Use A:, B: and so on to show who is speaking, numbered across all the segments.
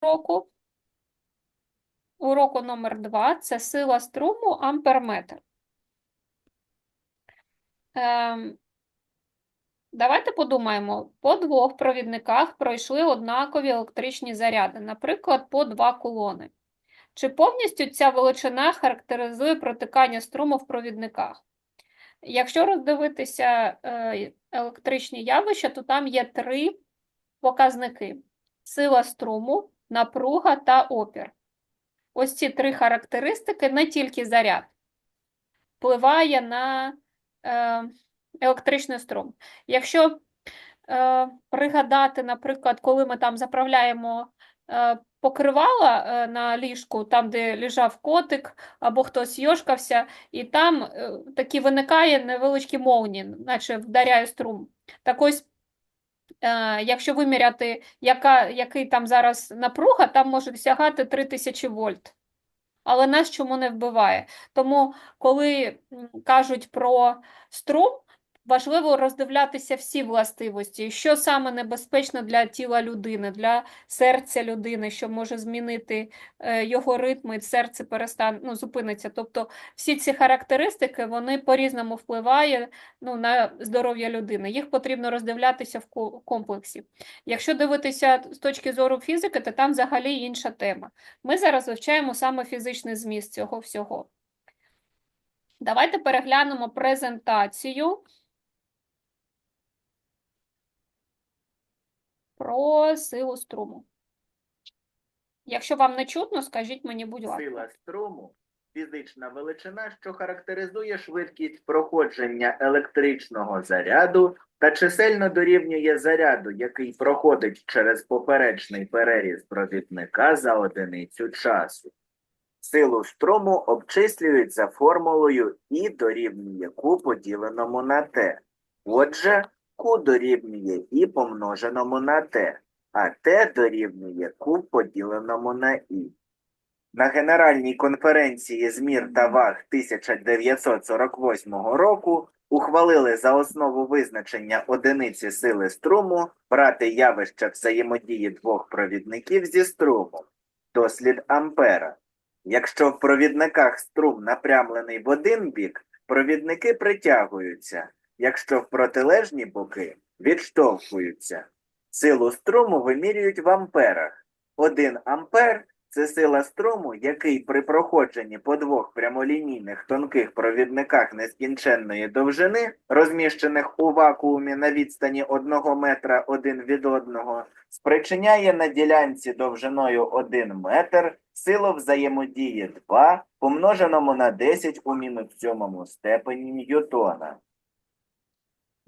A: уроку. Уроку номер 2 це сила струму амперметр. Ем, давайте подумаємо, по двох провідниках пройшли однакові електричні заряди, наприклад, по два кулони. Чи повністю ця величина характеризує протикання струму в провідниках? Якщо роздивитися е, електричні явища, то там є три показники: сила струму, напруга та опір. Ось ці три характеристики, не тільки заряд, впливає на е, електричний струм. Якщо е, пригадати, наприклад, коли ми там заправляємо е, покривала е, на ліжку, там, де лежав котик або хтось йошкався, і там е, такі виникає невеличкі молнії, наче вдаряє струм. Так ось, якщо виміряти, яка, який там зараз напруга, там може досягати 3000 вольт. Але нас чому не вбиває? Тому, коли кажуть про струм, важливо роздивлятися всі властивості, що саме небезпечно для тіла людини, для серця людини, що може змінити е, його ритми, серце перестане ну, зупиниться. Тобто всі ці характеристики вони по-різному впливають ну, на здоров'я людини. Їх потрібно роздивлятися в комплексі. Якщо дивитися з точки зору фізики, то там взагалі інша тема. Ми зараз вивчаємо саме фізичний зміст цього всього. Давайте переглянемо презентацію про силу струму. Якщо вам не чутно, скажіть мені, будь ласка.
B: Сила струму фізична величина, що характеризує швидкість проходження електричного заряду та чисельно дорівнює заряду, який проходить через поперечний переріз провідника за одиницю часу. Силу струму обчислюють за формулою І дорівнює Q поділеному на Т. Отже, Q дорівнює І помноженому на Т, а Т дорівнює Q поділеному на І. На Генеральній конференції з мір та ваг 1948 року ухвалили за основу визначення одиниці сили струму брати явище взаємодії двох провідників зі струмом, дослід Ампера. Якщо в провідниках струм напрямлений в один бік, провідники притягуються, якщо в протилежні боки відштовхуються. Силу струму вимірюють в амперах. 1 ампер це сила струму, який при проходженні по двох прямолінійних тонких провідниках нескінченної довжини, розміщених у вакуумі на відстані 1 метра один від одного, спричиняє на ділянці довжиною 1 метр силу взаємодії 2 помноженому на 10 у мінус сьомому степені Ньютона.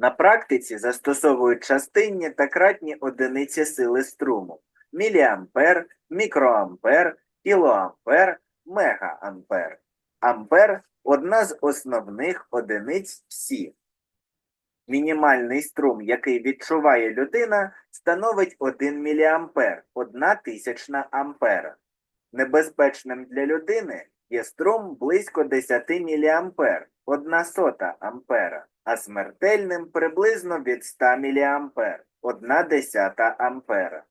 B: На практиці застосовують частинні та кратні одиниці сили струму міліампер, мікроампер, кілоампер, мегаампер. Ампер одна з основних одиниць всі. Мінімальний струм, який відчуває людина, становить 1 міліампер, 1 тисячна ампера. Небезпечним для людини є струм близько 10 міліампер, 1 сота ампера, а смертельним приблизно від 100 міліампер, 1 десята ампера.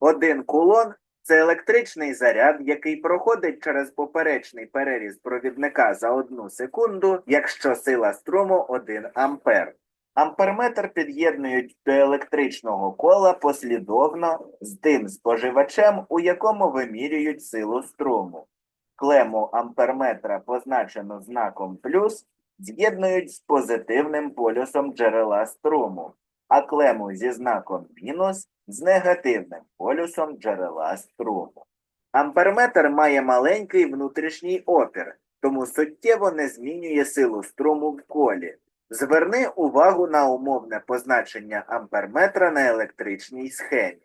B: Один кулон це електричний заряд, який проходить через поперечний переріз провідника за одну секунду, якщо сила струму 1 ампер. Амперметр під'єднують до електричного кола послідовно з тим споживачем, у якому вимірюють силу струму. Клему амперметра, позначену знаком плюс, з'єднують з позитивним полюсом джерела струму, а клему зі знаком мінус з негативним полюсом джерела струму. Амперметр має маленький внутрішній опір, тому суттєво не змінює силу струму в колі. Зверни увагу на умовне позначення амперметра на електричній схемі.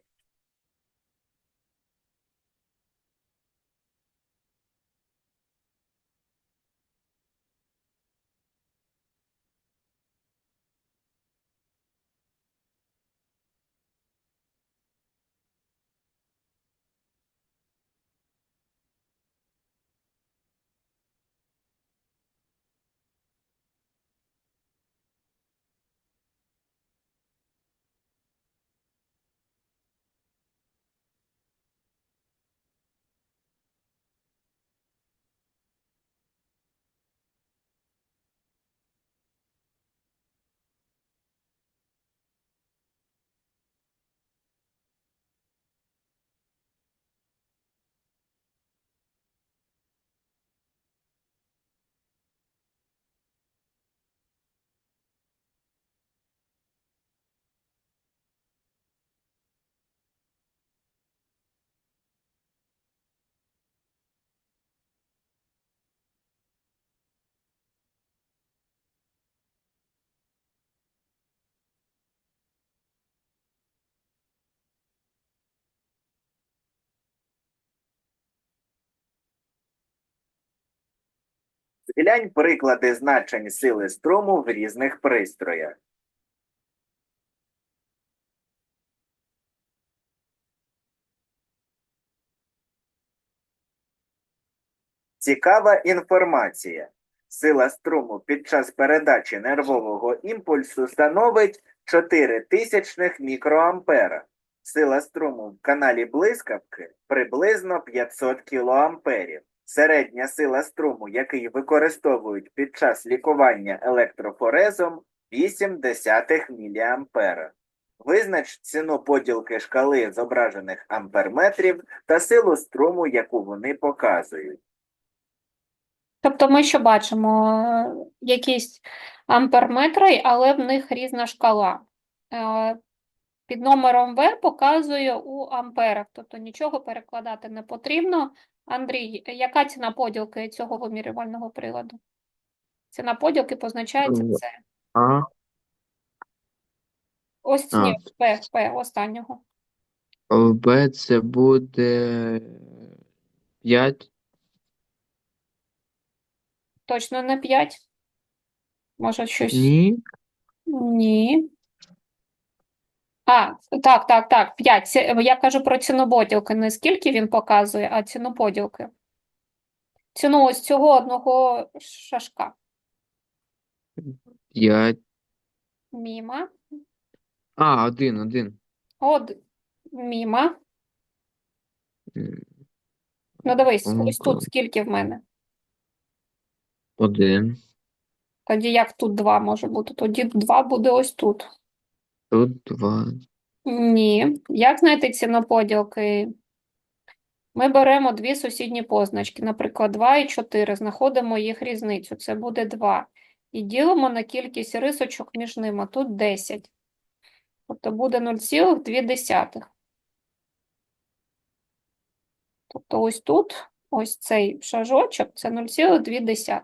B: Розглянь приклади значень сили струму в різних пристроях. Цікава інформація. Сила струму під час передачі нервового імпульсу становить 4 тисячних мікроампера. Сила струму в каналі блискавки приблизно 500 кілоамперів. Середня сила струму, який використовують під час лікування електрофорезом, 8 десятих міліампера. Визнач ціну поділки шкали зображених амперметрів та силу струму, яку вони показують.
A: Тобто ми що бачимо? Якісь амперметри, але в них різна шкала. Е, Під номером В показує у амперах, тобто нічого перекладати не потрібно. Андрій, яка ціна поділки цього вимірювального приладу? Ціна поділки позначається
C: В.
A: це.
C: А,
A: Ось
C: А.
A: ні, П, П останнього.
C: Б це буде 5,
A: Точно не 5? Може щось?
C: ні,
A: Ні. А, так, так, так, 5. Я кажу про ціну поділки, не скільки він показує, а ціну поділки. Ціну ось цього одного шашка.
C: 5.
A: Міма.
C: А, 1, 1.
A: Од... Міма. Ну дивись, ось тут скільки в мене.
C: 1.
A: Тоді як тут 2 може бути? Тоді 2 буде ось тут.
C: Тут 2.
A: Ні. Як знайти ціну поділки? Ми беремо дві сусідні позначки, наприклад, 2 і 4, знаходимо їх різницю, це буде 2. І ділимо на кількість рисочок між ними, тут 10. Тобто буде 0,2. Тобто ось тут, ось цей шажочок, це 0,2.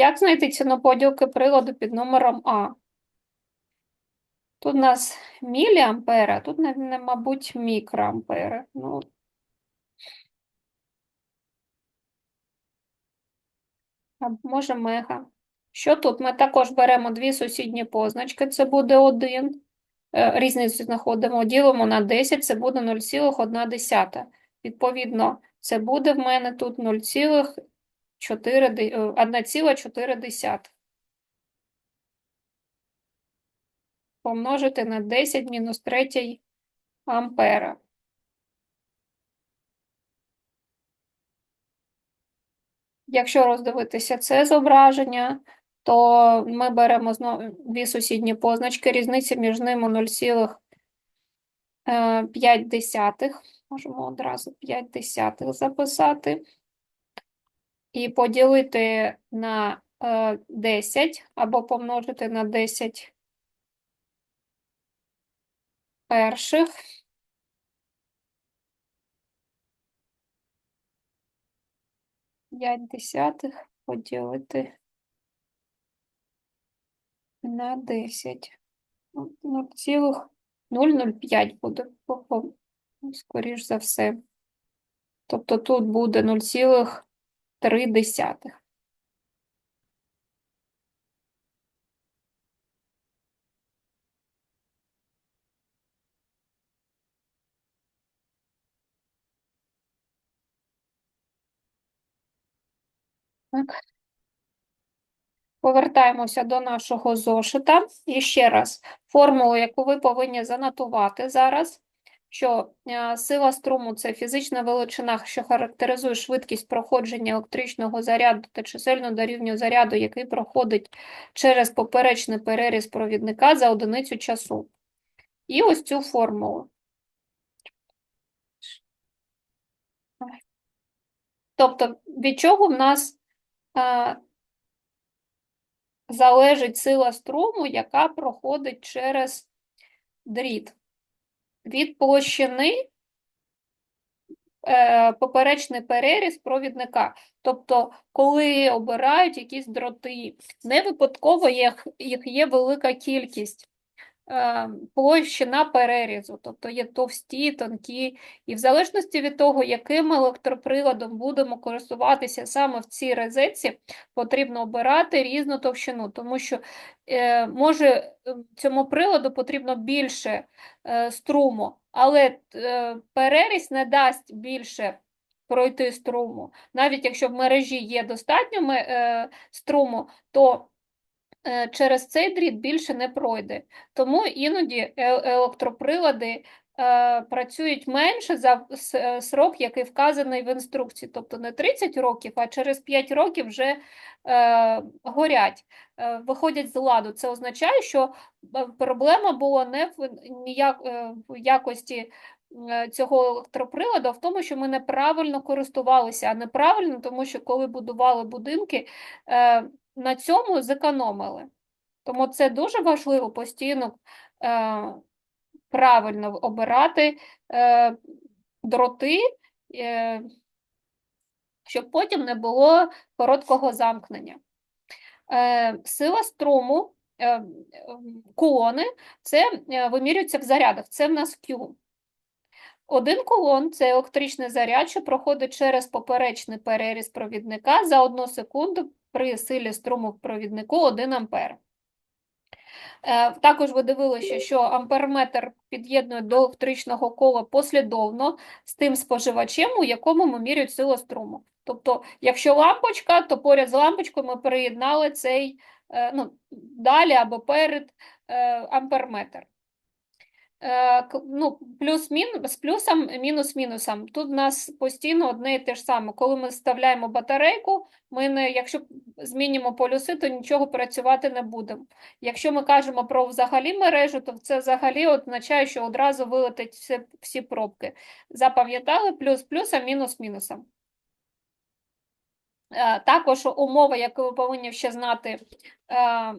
A: Е, Як знайти ціну поділки приладу під номером А? Тут у нас міліампери, а тут, мабуть, мікроампери. Ну, а може мега. Що тут? Ми також беремо дві сусідні позначки, це буде 1. Різницю знаходимо, ділимо на 10, це буде 0,1. Відповідно, це буде в мене тут 0,4, ди- е, 1,4. помножити на 10 мінус 3 ампера. Якщо роздивитися це зображення, то ми беремо знову дві сусідні позначки, різниця між ними 0,5. Можемо одразу 5 десятих записати. І поділити на е, 10 або помножити на 10 перших. П'ять десятих поділити на 10. Ну, 0,005 буде, по- скоріш за все. Тобто тут буде 0,3. Так. Повертаємося до нашого зошита. І ще раз, формулу, яку ви повинні занотувати зараз, що е, сила струму – це фізична величина, що характеризує швидкість проходження електричного заряду та чисельну дорівнює заряду, який проходить через поперечний переріз провідника за одиницю часу. І ось цю формулу. Тобто, від чого в нас е, залежить сила струму, яка проходить через дріт. Від площини е, поперечний переріз провідника. Тобто, коли обирають якісь дроти, не випадково їх, їх є велика кількість. Е, площина перерізу, тобто є товсті, тонкі, і в залежності від того, яким електроприладом будемо користуватися саме в цій розетці, потрібно обирати різну товщину, тому що е, може е, цьому приладу потрібно більше струму, але перерізь не дасть більше пройти струму. Навіть якщо в мережі є достатньо струму, то через цей дріт більше не пройде. Тому іноді е- електроприлади е, працюють менше за е, срок, який вказаний в інструкції. Тобто не 30 років, а через 5 років вже е, горять, е, виходять з ладу. Це означає, що е, проблема була не в е, якості е, цього електроприладу, а в тому, що ми неправильно користувалися, а неправильно, тому що коли будували будинки, е, на цьому зекономили. Тому це дуже важливо постійно е, правильно обирати е, дроти, е, щоб потім не було короткого замкнення. Е, сила струму, е, кулони, це е, вимірюється в зарядах, це в нас Q. Один кулон – це електричний заряд, що проходить через поперечний переріз провідника за одну секунду при силі струму в провіднику 1 ампер. Е, Також ви дивилися, що амперметр під'єднує до електричного кола послідовно з тим споживачем, у якому ми міряють силу струму. Тобто, якщо лампочка, то поряд з лампочкою ми приєднали цей е, ну, далі або перед е, амперметр. Е, Ну, плюс-мін, з плюсом, мінус-мінусом. Тут в нас постійно одне і те ж саме. Коли ми вставляємо батарейку, ми не, якщо змінимо полюси, то нічого працювати не будемо. Якщо ми кажемо про взагалі мережу, то це взагалі означає, що одразу вилетять всі, всі пробки. Запам'ятали плюс плюсом, мінус мінусом. Е, Також умова, яку ви повинні ще знати е,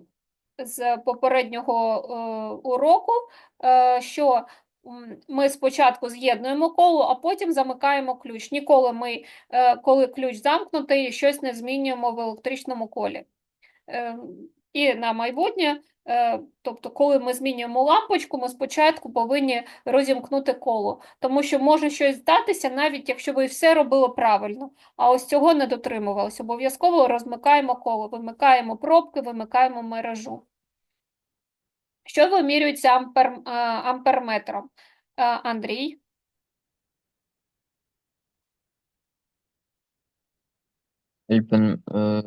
A: з попереднього е, уроку, е, що ми спочатку з'єднуємо коло, а потім замикаємо ключ. Ніколи ми, е, коли ключ замкнутий, щось не змінюємо в електричному колі. І на майбутнє, тобто, коли ми змінюємо лампочку, ми спочатку повинні розімкнути коло, тому що може щось здатися, навіть якщо ви все робили правильно, а ось цього не дотримувалися. Обов'язково розмикаємо коло, вимикаємо пробки, вимикаємо мережу. Що вимірюється ампер, е, амперметром? Е, Андрій?
C: Е,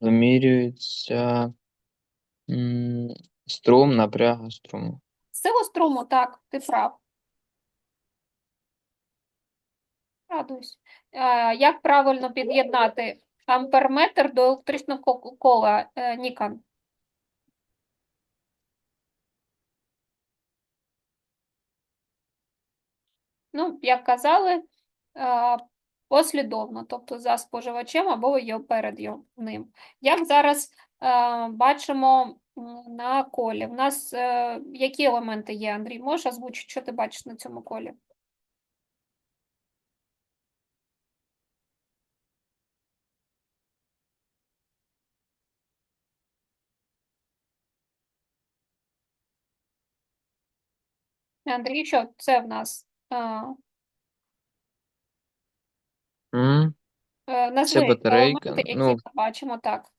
C: вимірюється струм, напряга струму.
A: Силу струму, так, ти прав. Радуюсь. Як правильно під'єднати амперметр до електричного кола, е, Ну, як казали, е, послідовно, тобто за споживачем або перед ним. Як зараз е, бачимо на колі? В нас е, які елементи є, Андрій? Можеш озвучити, що ти бачиш на цьому колі? Андрій, що це в нас? Е,
C: М,
A: е, Назви
C: батарейка,
A: елементи, які
C: ну-
A: ми бачимо, так.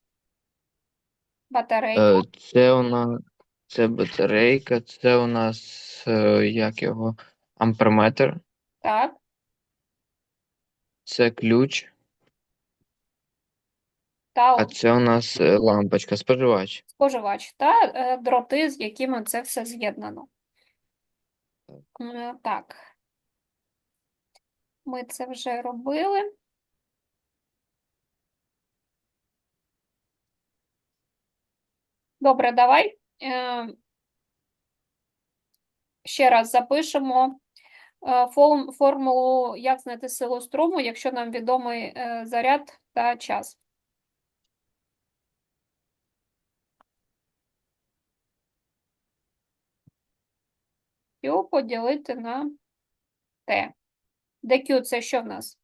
A: Батарейка,
C: Е, Це у нас це батарейка, це у нас е, як його амперметр,
A: так.
C: це ключ,
A: Та
C: а це у нас е, лампочка, споживач.
A: споживач та е, дроти, з якими це все з'єднано. Е, Так. Ми це вже робили. Добре, давай е, ще раз запишемо е, формулу, як знайти силу струму, якщо нам відомий е, заряд та час. Q поділити на T. Де Q це що в нас?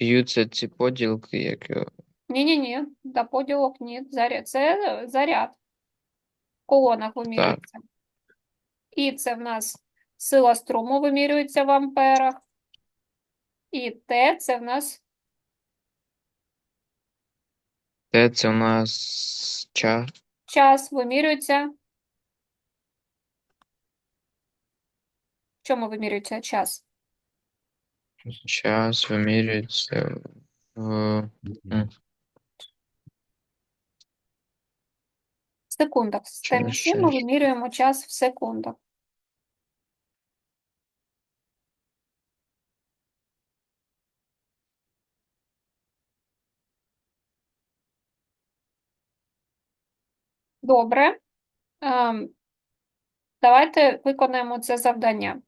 C: Q це ці поділки, як його
A: Ні-ні-ні, до поділок ні. Заряд. Це е, заряд. В колонах вимірюється. І це в нас сила струму вимірюється в амперах. І Т це в нас
C: Те це у нас час.
A: час вимірюється. Чому вимірюється час?
C: Час вимірюється в
A: В секундах. В системі
C: Через
A: Сі ми
C: шесть.
A: вимірюємо час в секундах. Добре. Ем, Давайте виконаємо це завдання.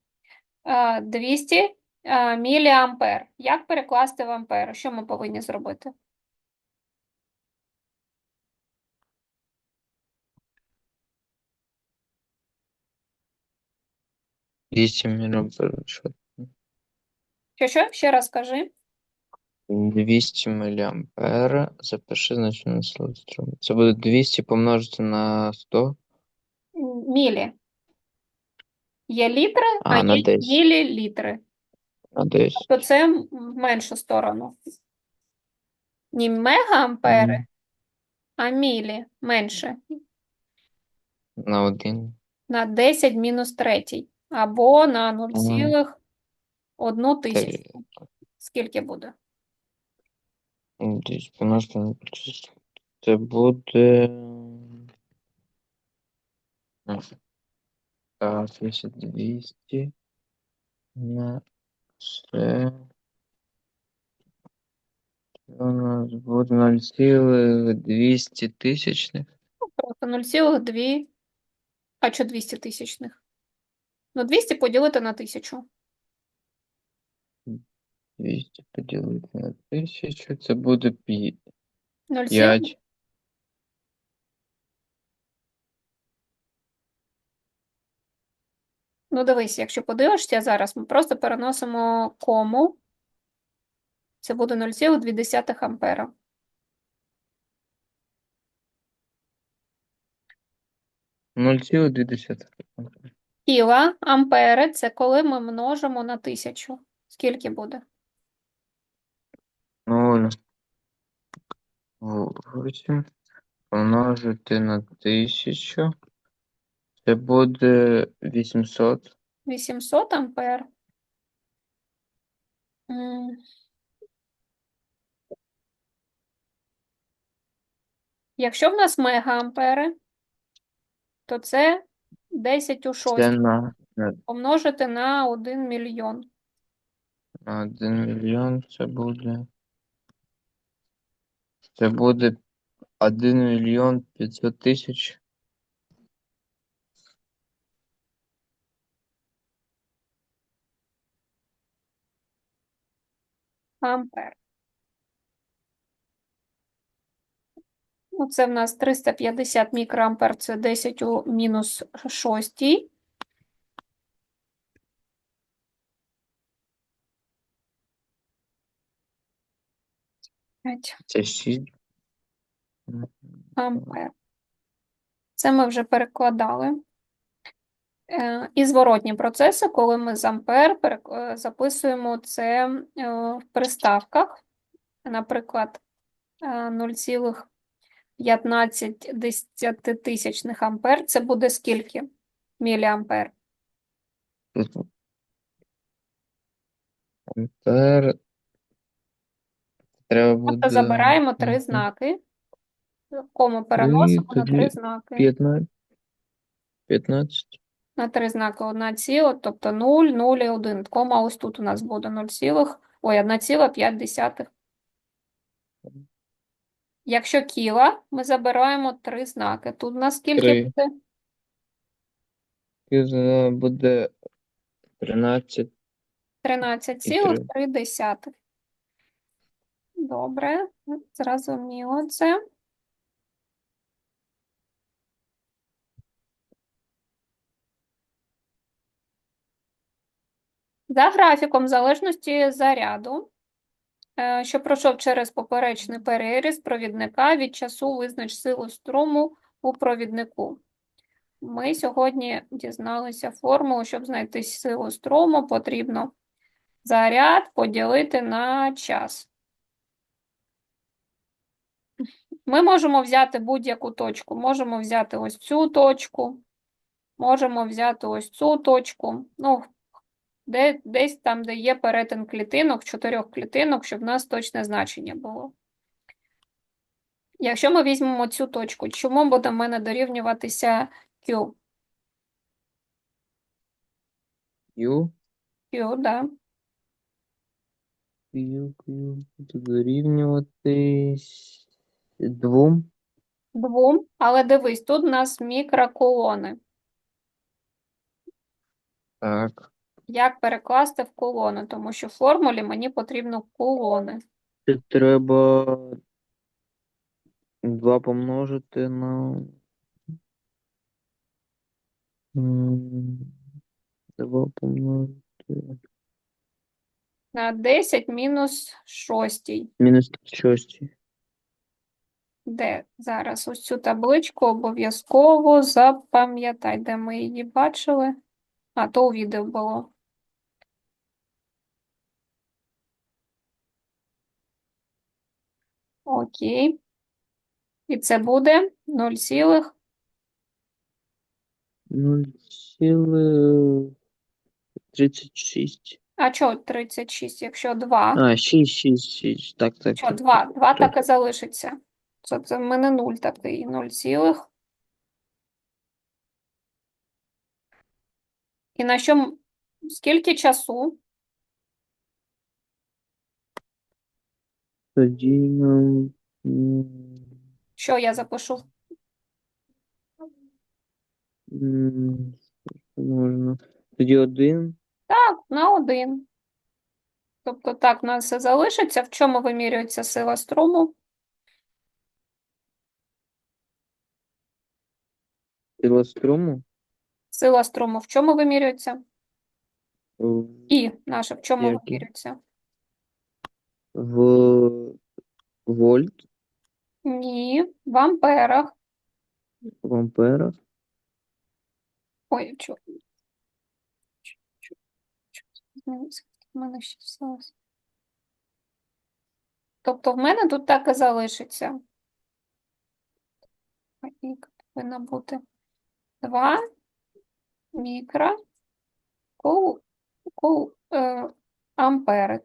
A: Е, 200 е, міліампер. Як перекласти в ампери? Що ми повинні зробити?
C: вісім міліампер. Що?
A: Що? Ще раз скажи.
C: 200 міліампер. Запиши значення сили струму. Це буде 200 помножити на 100.
A: Мілі. Є літри, а,
C: А,
A: є
C: 10.
A: мілілітри.
C: На 10.
A: То це в меншу сторону. Не мегаампери,
C: Мгм.
A: а мілі менше.
C: На 1.
A: На 10 мінус третій. Або на 0,1 тисячу. Скільки буде?
C: Десь помножити на Це буде. Так, якщо 200 на. Це у нас буде 0,200 тисячних.
A: Просто 0,2. А що 200 тисячних? Ну, 200 поділити на 1000.
C: 200 поділити на 1000. Це буде
A: 0,2.
C: 5.
A: Ну, дивись, якщо подивишся зараз, ми просто переносимо кому. Це буде 0,2 ампера.
C: Цілих.
A: Кіла ампери це коли ми множимо на 1000. Скільки буде?
C: Ноль. Восемь. Помножити на 1000. Це буде 800.
A: 800 ампер. М. Якщо в нас мегаампери, то це 10 у
C: Це
A: 6
C: на, на,
A: помножити на 1 мільйон.
C: на 1 мільйон. Це буде. Це буде 1 мільйон 500 тисяч.
A: Ампер. Ну, це в нас 350 мікроампер, це 10 у мінус 6.
C: Це 6.
A: ампер. Це ми вже перекладали. Е, І зворотні процеси, коли ми з ампер е, записуємо це е, в приставках. Наприклад, е, 0,15 тисячних ампер. Це буде скільки? Міліампер.
C: Ампер. Треба буде.
A: Тобто забираємо три знаки. Кому переносимо на три знаки.
C: 15. 15.
A: На три знаки 1 ціла, тобто 0, 0 і 1. Кома ось тут у нас буде 0 цілих, ой, 1,5. Якщо кіла, ми забираємо три знаки. Тут у нас скільки
C: Три.
A: буде?
C: Це буде 13.
A: 13,3. Добре, зрозуміло це. За графіком залежності заряду е, що пройшов через поперечний переріз провідника від часу визнач силу струму у провіднику. Ми сьогодні дізналися формулу, щоб знайти силу струму, потрібно заряд поділити на час. Ми можемо взяти будь-яку точку. Можемо взяти ось цю точку, можемо взяти ось цю точку. Ну, де, десь там, де є перетин клітинок, чотирьох клітинок, щоб в нас точне значення було. Якщо ми візьмемо цю точку, чому буде в мене дорівнюватися Q?
C: Q,
A: Q, да.
C: Q, Q, буде дорівнюватись двом.
A: Двом, але дивись, тут у нас мікроколони.
C: Так.
A: Як перекласти в колони? Тому що в формулі мені потрібно колони.
C: Це треба 2 помножити на. 2 помножити.
A: На 10 мінус 6.
C: Мінус 6.
A: Де зараз ось цю табличку обов'язково запам'ятай, де ми її бачили. А, то у відео було. Окей. І це буде 0 цілих.
C: 0,36.
A: А чого 36, якщо 2?
C: А, 6, 6, 6. Так, так.
A: Що,
C: так,
A: 2? 2
C: так.
A: так і залишиться. Це, це в мене 0 такий. 0 цілих. І на що, скільки часу?
C: Тоді м,
A: Що я запишу?
C: м, що Можна. Тоді один.
A: Так, на 1. Тобто так, у нас все залишиться. В чому вимірюється сила струму?
C: Сила струму.
A: Сила струму в чому вимірюється?
C: в-
A: І наша в чому вимірюється?
C: В вольт,
A: Ні, в амперах.
C: в амперах.
A: Ой, чо- чо- чо це змінилося? В мене ще ось. Тобто в мене тут так і залишиться. І повинна бути 2 мікро кул, кул, е, ампери.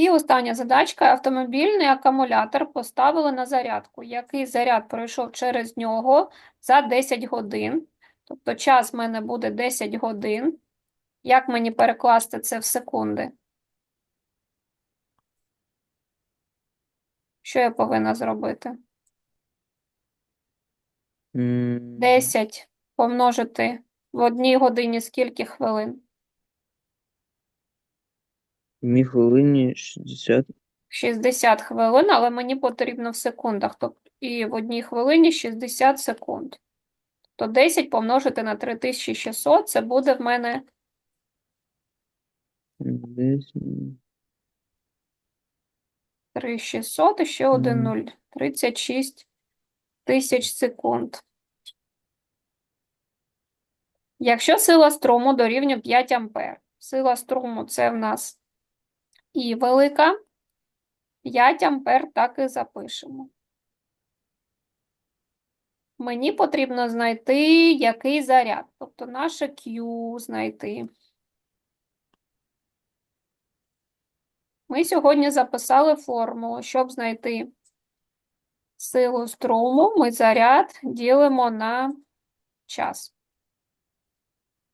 A: І остання задачка. Автомобільний акумулятор поставили на зарядку. Який заряд пройшов через нього за 10 годин? Тобто час в мене буде 10 годин. Як мені перекласти це в секунди? Що я повинна зробити? 10 помножити в одній годині скільки хвилин?
C: В хвилині 60.
A: 60 хвилин, але мені потрібно в секундах. Тобто і в одній хвилині 60 секунд. То 10 помножити на 3600 це буде в мене
C: Десь.
A: 3600 і ще один 0. 36 тисяч секунд. Якщо сила струму дорівнює 5 ампер, сила струму це в нас і велика, 5 ампер так і запишемо. Мені потрібно знайти який заряд, тобто наше Q знайти. Ми сьогодні записали формулу, щоб знайти силу струму, ми заряд ділимо на час.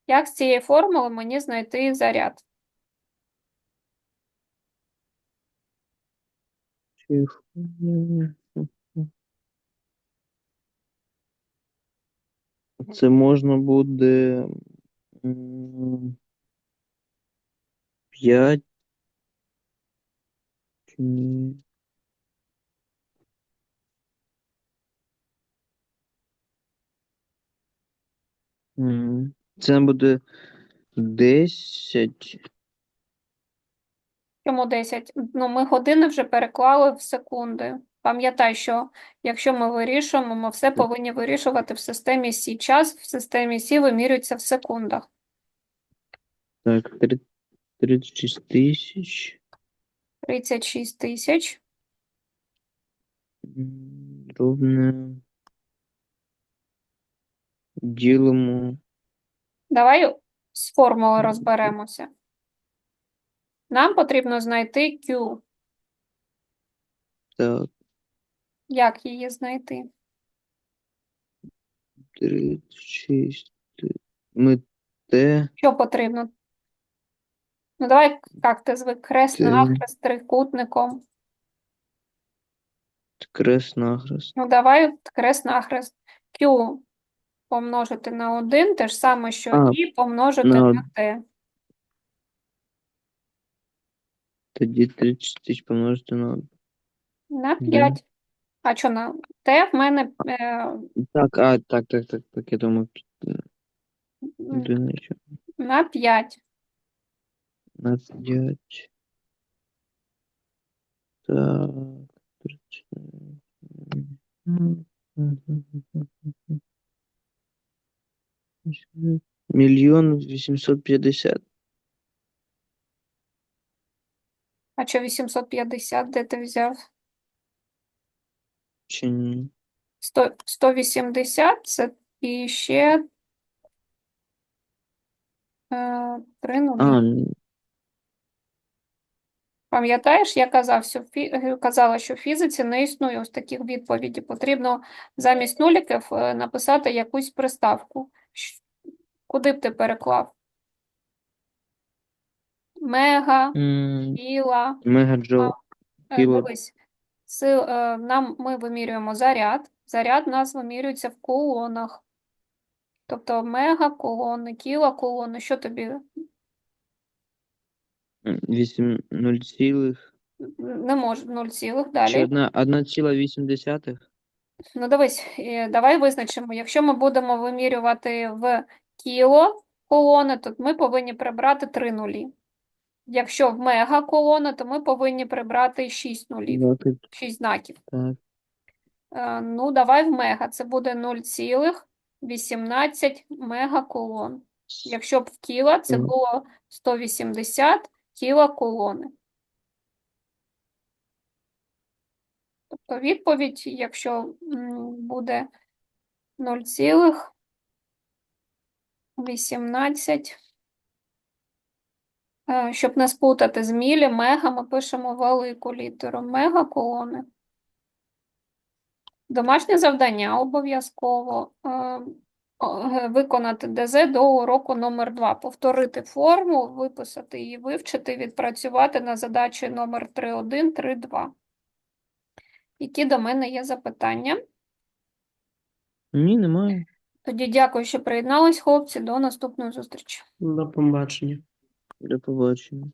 A: Як з цієї формули мені знайти заряд?
C: Це можна буде 5 чи ні? Це буде 10.
A: Чому 10? Ну, ми години вже переклали в секунди. Пам'ятай, що якщо ми вирішуємо, ми все повинні вирішувати в системі Сі. Час в системі Сі вимірюється в секундах.
C: Так, три- 36 тисяч.
A: 36 тисяч.
C: М, Ровно. Ділимо.
A: Давай з формулою розберемося. Нам потрібно знайти Q.
C: Так,
A: Як її знайти?
C: 36. Ми те.
A: Що потрібно? Ну, давай, як ти звик, крест
C: Ти-
A: нахрест трикутником.
C: Крест нахрест.
A: Ну, давай крест нахрест. Q помножити на 1, те ж саме, що
C: А,
A: і помножити
C: на
A: на t.
C: Тоді 30 тисяч помножити на.
A: На
C: Мгм.
A: 5. А що на t в мене е,
C: Так, а, так, так, так, так, я думаю,
A: м,
C: одиничка.
A: на 5.
C: На 5. Так. 34. Мільйон вісімсот п'ятдесят.
A: А що 850, де ти взяв?
C: Чи ні?
A: 100, 180 це і ще е, 3 нулі.
C: А, ні.
A: Пам'ятаєш, я казав, що фі... казала, що в фізиці не існує ось таких відповідей. Потрібно замість нуліків е, написати якусь приставку. Щ- Куди б ти переклав? Мега,
C: М,
A: кіла.
C: Мегаджоул.
A: Е,
C: Кіло.
A: Дивись, сил, е, нам ми вимірюємо заряд. Заряд у нас вимірюється в колонах. Тобто мега колони, кіла колони. Що тобі?
C: Вісім нуль цілих.
A: Не може 0 цілих
C: Чи
A: далі.
C: одна, одна ціла вісім десятих?
A: Ну, дивись, е, давай визначимо. Якщо ми будемо вимірювати в кіло колони, то ми повинні прибрати 3 нулі. Якщо в мега колони, то ми повинні прибрати 6 нулів,
C: Двадцять,
A: 6 знаків.
C: так.
A: Е, Ну, давай в мега. Це буде 0,18 мегаколон. Якщо б в кіла, це
C: Мгм.
A: було 180 кілоколони. Тобто відповідь, якщо м, буде 0,18, е, щоб не сплутати з мілі, мега, ми пишемо велику літеру мегаколони. Домашнє завдання обов'язково е, е, виконати ДЗ до уроку номер 2 повторити форму, виписати її, вивчити, відпрацювати на задачі номер 3.1, 3.2. Які до мене є запитання?
C: Ні, немає.
A: Тоді дякую, що приєднались, хлопці. До наступної зустрічі.
D: До побачення.
C: До побачення.